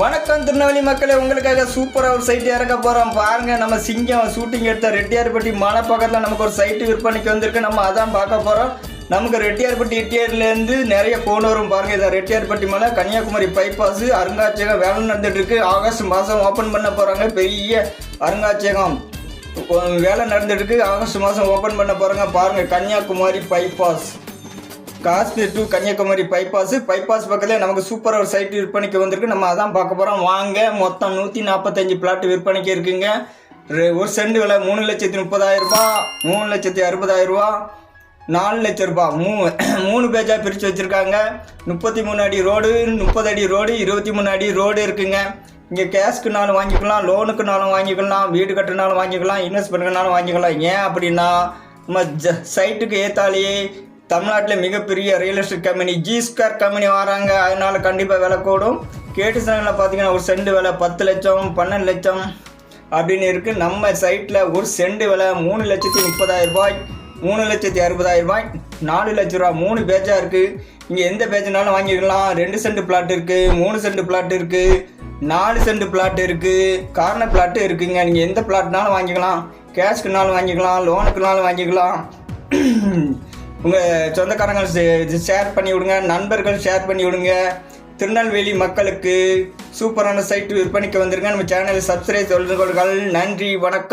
வணக்கம் திருநெல்வேலி மக்களே உங்களுக்காக சூப்பராக ஒரு சைட்டு இறக்க போகிறோம் பாருங்கள் நம்ம சிங்கம் ஷூட்டிங் எடுத்த ரெட்டியார்பட்டி மலை பக்கத்தில் நமக்கு ஒரு சைட்டு விற்பனைக்கு வந்திருக்கு. நம்ம அதான் பார்க்க போகிறோம் நமக்கு ரெட்டியார்பட்டி இட்டியார்லேருந்து நிறைய ஃபோன் வரும். பாருங்கள் இதை ரெட்டியார்பட்டி மலை கன்னியாகுமரி பைபாஸ் அருங்காட்சியகம் வேலை நடந்துகிட்ருக்கு ஆகஸ்ட் மாதம் ஓப்பன் பண்ண போகிறாங்க பெரிய அருங்காட்சியகம். வேலை நடந்துகிட்ருக்கு ஆகஸ்ட் மாதம் ஓப்பன் பண்ண போகிறாங்க பாருங்கள் Kanyakumari bypass Kashmir to Kanyakumari bypass bypass பக்கத்தில் நமக்கு சூப்பராக ஒரு சைட் விற்பனைக்கு வந்திருக்கு. நம்ம அதான் பார்க்க போகிறோம் வாங்க மொத்தம் நூற்றி நாற்பத்தஞ்சு பிளாட் விற்பனைக்கு இருக்குங்க. ரெ- ஒரு செண்டு விலை மூணு லட்சத்தி முப்பதாயிரம் மூணு லட்சத்தி அறுபதாயிரம் ரூபா நாலு லட்ச ரூபா. மூ மூணு பேஜாக பிரித்து வச்சுருக்காங்க. முப்பத்தி மூணு அடி ரோடு முப்பது அடி ரோடு இருபத்தி மூணு அடி ரோடு இருக்குங்க. இங்கே கேஷ்க்குனாலும் வாங்கிக்கலாம் லோனுக்குனாலும் வாங்கிக்கலாம் வீடு கட்டுனாலும் வாங்கிக்கலாம் இன்வெஸ்ட் பண்ணுறனாலும் வாங்கிக்கலாம். ஏன் அப்படின்னா நம்ம ஜ சைட்டுக்கு ஏற்றாலேயே தமிழ்நாட்டில் மிகப்பெரிய real estate company G square company வராங்க. அதனால கண்டிப்பாக விலை கூடும். கேட்டு சனங்களில் பார்த்தீங்கன்னா ஒரு சென்ட் விலை பத்து லட்சம் பன்னெண்டு லட்சம் அப்படின்னு இருக்குது நம்ம சைட்டில் ஒரு சென்ட் விலை மூணு லட்சத்தி முப்பதாயிரம் ரூபாய் மூணு லட்சத்தி அறுபதாயிரம் ரூபாய் நாலு லட்ச ரூபா மூணு பேஜாக இருக்குது இங்கே எந்த பேஜ்னாலும் வாங்கிக்கலாம். ரெண்டு சென்ட் பிளாட் இருக்குது மூணு சென்ட் பிளாட் இருக்குது நாலு சென்ட் பிளாட் இருக்குது கார்னர் பிளாட்டு இருக்குங்க. நீங்கள் எந்த பிளாட்னாலும் வாங்கிக்கலாம். கேஷ்க்குனாலும் வாங்கிக்கலாம் லோனுக்குனாலும் வாங்கிக்கலாம். உங்கள் சொந்தக்காரங்க ஷேர் பண்ணி விடுங்க. நண்பர்கள் ஷேர் பண்ணி விடுங்க. திருநெல்வேலி மக்களுக்கு சூப்பரான சைட்டு விற்பனைக்கு வந்துருங்க. நம்ம சேனலை சப்ஸ்கிரைப் சொல்லுங்கள் நன்றி வணக்கம்.